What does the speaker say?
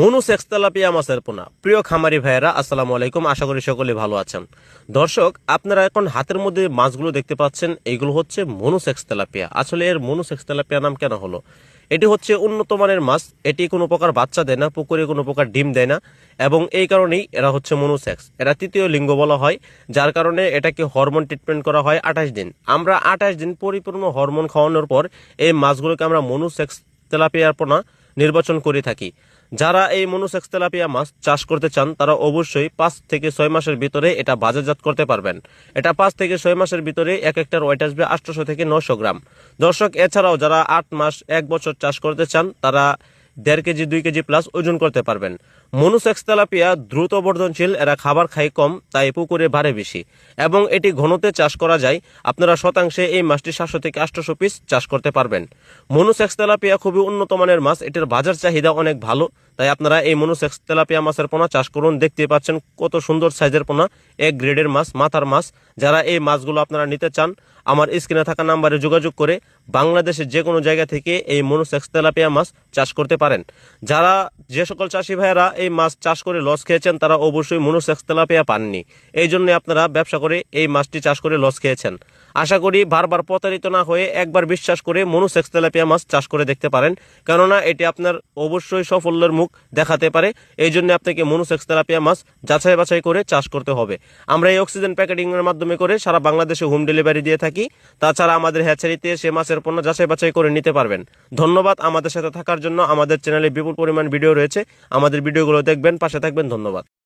Monosex tilapia মাছের পোনা প্রিয় খামারি ভাইয়েরা, আসসালামু আলাইকুম। আশা করি সকলে ভালো আছেন। দর্শক, আপনারা এখন হাতের মধ্যে মাছগুলো দেখতে পাচ্ছেন। এইগুলো হচ্ছে মনুসেক্স তেলাপিয়া আসলে এর মনুসেক্স তেলাপিয়া নাম কেন হলো? এটি হচ্ছে উন্নত মানের মাছ। এটি কোনো প্রকার বাচ্চা দেয় না, পুকুরে কোনো প্রকার ডিম দেয় না। এবং এই কারণেই এরা হচ্ছে মনুসেক্স এরা তৃতীয় লিঙ্গ বলা হয়, যার কারণে এটাকে হরমোন ট্রিটমেন্ট করা হয় আঠাশ দিন। আমরা আঠাশ দিন পরিপূর্ণ হরমোন খাওয়ানোর পর এই মাছগুলোকে আমরা মনুসেক্স তেলাপিয়ার পোনা নির্বাচন করে থাকি। যারা এই মনুসেক্স তেলাপিয়া মাছ চাষ করতে চান, তারা অবশ্যই পাঁচ থেকে ছয় মাসের ভিতরে এটা বাজারজাত করতে পারবেন। এটা পাঁচ থেকে ছয় মাসের ভিতরে এক একটার ওয়েট আসবে আটশোশো থেকে নশো গ্রাম। দর্শক, এছাড়াও যারা আট মাস, এক বছর চাষ করতে চান, তারা দেড় কেজি, দুই কেজি প্লাস ওজন করতে পারবেন। মনুসেক্স তেলাপিয়া দ্রুত বর্ধনশীল, এরা খাবার খায় কম, তাই পুকুরে ভারে বেশি। এবং এটি ঘনতে চাষ করা যায়, আপনারা শতাংশে এই মাছটি সাতশো থেকে আটশোশো পিস চাষ করতে পারবেন। মনুসেক্স তেলাপিয়া খুবই উন্নত মানের মাছ, এটির বাজার চাহিদা অনেক ভালো, তাই আপনারা এই মনুসেক্স তেলাপিয়া মাছের পোনা চাষ করুন। দেখতে পাচ্ছেন কত সুন্দর সাইজের পোনা, এক গ্রেডের মাছ, মাথার মাছ। যারা এই মাছগুলো আপনারা নিতে চান, আমার স্ক্রিনে থাকা নাম্বারে যোগাযোগ করে বাংলাদেশের যে কোনো জায়গা থেকে এই মনুসেক্স তেলাপিয়া মাছ চাষ করতে পারেন। যারা যে সকল চাষি ভাইয়েরা এই মাছ চাষ করে লস খেয়েছেন, তারা অবশ্যই মনুসেক্স তেলাপিয়া পাননি। এই জন্য আপনারা ব্যবসা করে এই মাছটি চাষ করে লস খেয়েছেন। আশা করি বারবার প্রতারিত না হয়ে একবার বিশ্বাস করে মনুসেক্স তেলাপিয়া মাছ চাষ করে দেখতে পারেন। কেননা এটি আপনার অবশ্যই সাফল্যের মুখ দেখাতে পারে। এই জন্য আপনাকে মনুসেক্স তেলাপিয়া মাছ যাচাই বাছাই করে চাষ করতে হবে। আমরা এই অক্সিজেন প্যাকেটিং এর মাধ্যমে করে সারা বাংলাদেশে হোম ডেলিভারি দিয়ে থাকি। তাছাড়া আমাদের হ্যাচারিতে সে মাছের পণ্য যাচাই বাছাই করে নিতে পারবেন। ধন্যবাদ আমাদের সাথে থাকার জন্য। আমাদের চ্যানেলে বিপুল পরিমাণ ভিডিও রয়েছে। আমাদের ভিডিওগুলো দেখবেন পাশে থাকবেন ধন্যবাদ।